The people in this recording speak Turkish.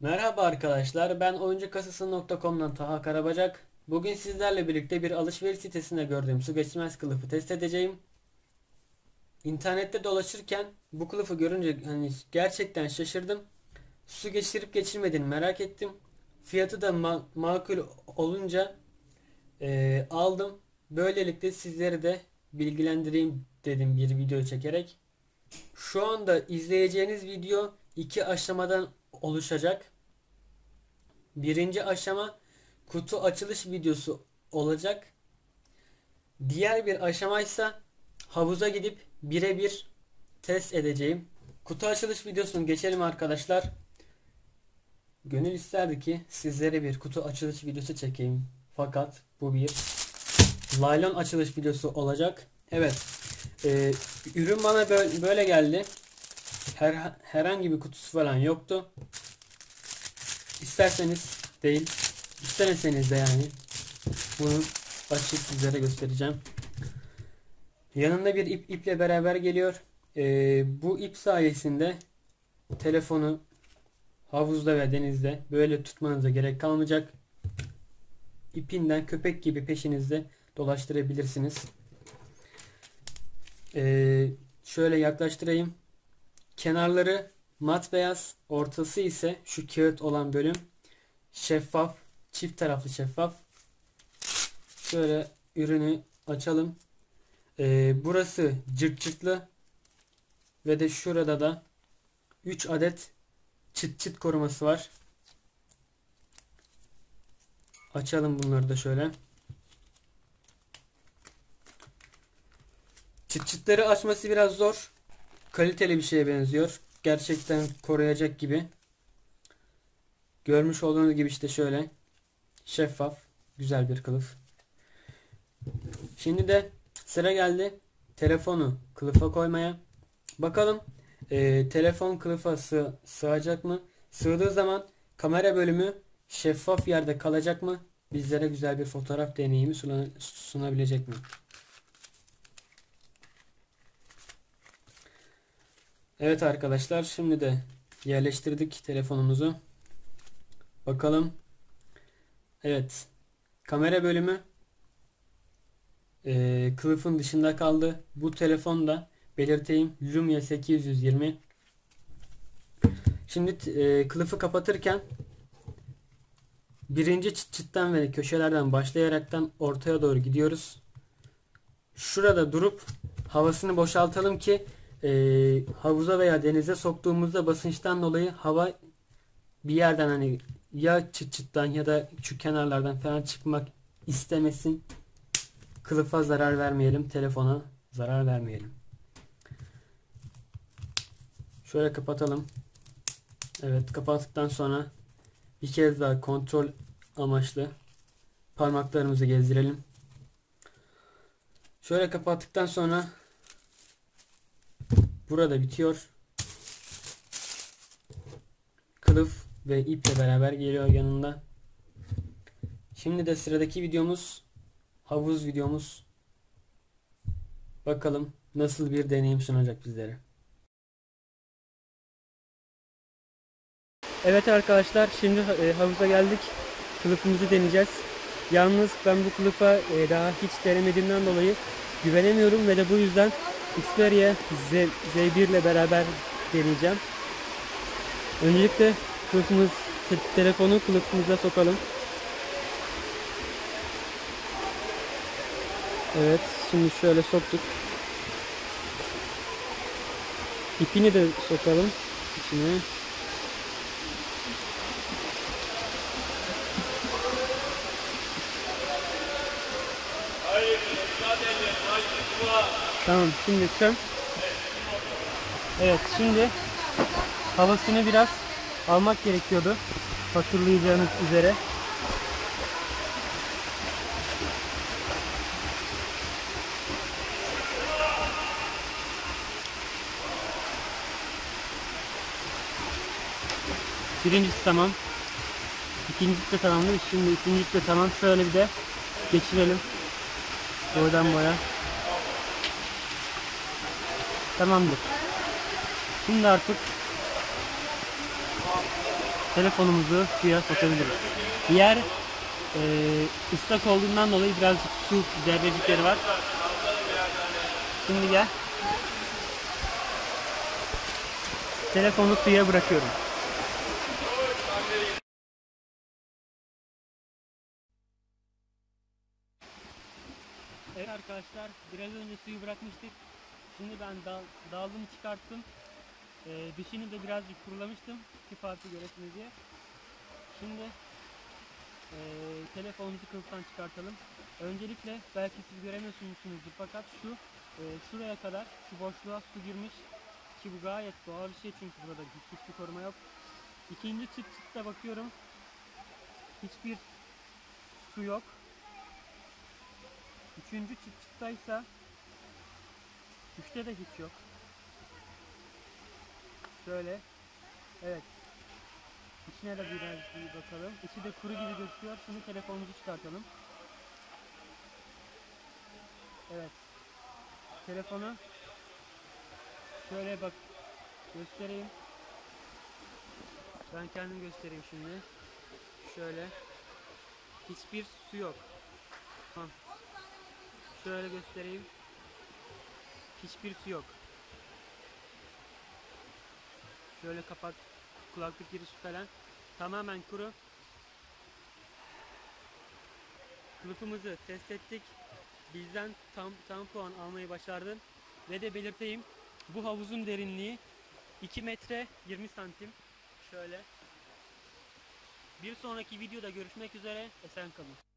Merhaba arkadaşlar, ben oyuncukasası.com'dan Taha Karabacak. Bugün sizlerle birlikte bir alışveriş sitesinde gördüğüm su geçirmez kılıfı test edeceğim. İnternette dolaşırken bu kılıfı görünce hani gerçekten şaşırdım. Su geçirip geçirmediğini merak ettim. Fiyatı da ma- makul olunca eee, aldım. Böylelikle sizleri de bilgilendireyim dedim bir video çekerek. Şu anda izleyeceğiniz video iki aşamadan oluşacak. Birinci aşama kutu açılış videosu olacak. Diğer bir aşama ise havuza gidip birebir test edeceğim. Kutu açılış videosunu geçelim arkadaşlar. Gönül isterdi ki sizlere bir kutu açılış videosu çekeyim. Fakat bu bir laylon açılış videosu olacak. Evet. Ee, ürün bana böyle geldi. Her, herhangi bir kutusu falan yoktu. İsterseniz değil, istemeseniz de yani bunu açıp sizlere göstereceğim. Yanında bir ip iple beraber geliyor. Ee, bu ip sayesinde telefonu havuzda ve denizde böyle tutmanıza gerek kalmayacak. İpinden köpek gibi peşinizde dolaştırabilirsiniz. Ee, şöyle yaklaştırayım. Kenarları mat beyaz, ortası ise şu kağıt olan bölüm şeffaf, çift taraflı şeffaf. Şöyle ürünü açalım. Ee, burası cırt cırtlı ve de şurada da 3 adet çıt çıt koruması var. Açalım bunları da şöyle. Çıt çıtları açması biraz zor. Kaliteli bir şeye benziyor. Gerçekten koruyacak gibi. Görmüş olduğunuz gibi işte şöyle. Şeffaf. Güzel bir kılıf. Şimdi de sıra geldi. Telefonu kılıfa koymaya. Bakalım e, telefon kılıfa sığ, sığacak mı? Sığdığı zaman kamera bölümü şeffaf yerde kalacak mı? Bizlere güzel bir fotoğraf deneyimi suna, sunabilecek mi? Evet arkadaşlar şimdi de yerleştirdik telefonumuzu. Bakalım. Evet. Kamera bölümü e, kılıfın dışında kaldı. Bu telefon da belirteyim Lumia 820. Şimdi e, kılıfı kapatırken birinci çıt çıttan ve köşelerden başlayaraktan ortaya doğru gidiyoruz. Şurada durup havasını boşaltalım ki e, havuza veya denize soktuğumuzda basınçtan dolayı hava bir yerden hani ya çıt çıttan ya da şu kenarlardan falan çıkmak istemesin. Kılıfa zarar vermeyelim. Telefona zarar vermeyelim. Şöyle kapatalım. Evet kapattıktan sonra bir kez daha kontrol amaçlı parmaklarımızı gezdirelim. Şöyle kapattıktan sonra burada bitiyor. Kılıf ve iple beraber geliyor yanında. Şimdi de sıradaki videomuz havuz videomuz. Bakalım nasıl bir deneyim sunacak bizlere. Evet arkadaşlar şimdi e, havuza geldik. Kılıfımızı deneyeceğiz. Yalnız ben bu kılıfa e, daha hiç denemediğimden dolayı güvenemiyorum ve de bu yüzden Xperia Z, Z1 ile beraber deneyeceğim. Öncelikle kılıfımız, telefonu kılıfımıza sokalım. Evet, şimdi şöyle soktuk. İpini de sokalım içine. Tamam şimdi çöm. Evet şimdi havasını biraz almak gerekiyordu. Hatırlayacağınız üzere. Birincisi tamam. İkincisi de tamamdı. Şimdi ikincisi de tamam. Şöyle bir de geçirelim. Boydan boya. Tamamdır. Şimdi artık telefonumuzu suya sokabiliriz. Yer e, ıslak olduğundan dolayı birazcık su zerrecikleri var. Şimdi gel. Telefonu suya bırakıyorum. Evet arkadaşlar biraz önce suyu bırakmıştık. Şimdi ben dal, daldım çıkarttım. Ee, dişini de birazcık kurulamıştım ki farkı göresiniz diye. Şimdi ee, telefonumuzu kılıftan çıkartalım. Öncelikle belki siz göremiyorsunuzdur fakat şu e, şuraya kadar şu boşluğa su girmiş ki bu gayet doğal bir şey çünkü burada hiç- hiçbir koruma yok. İkinci çıt çıtta bakıyorum hiçbir su yok. Üçüncü çıt çıttaysa üçte de hiç yok. Şöyle evet İçine de biraz bir bakalım. İçi de kuru gibi gözüküyor. Şimdi telefonumuzu çıkartalım. Evet. Telefonu şöyle bak göstereyim. Ben kendim göstereyim şimdi. Şöyle. Hiçbir su yok. Ha. Şöyle göstereyim. Hiçbir su yok. Şöyle kapak kulaklık girişi falan tamamen kuru. Kılıfımızı test ettik. Bizden tam, tam puan almayı başardın. Ve de belirteyim. Bu havuzun derinliği 2 metre 20 santim. Şöyle. Bir sonraki videoda görüşmek üzere. Esen kalın.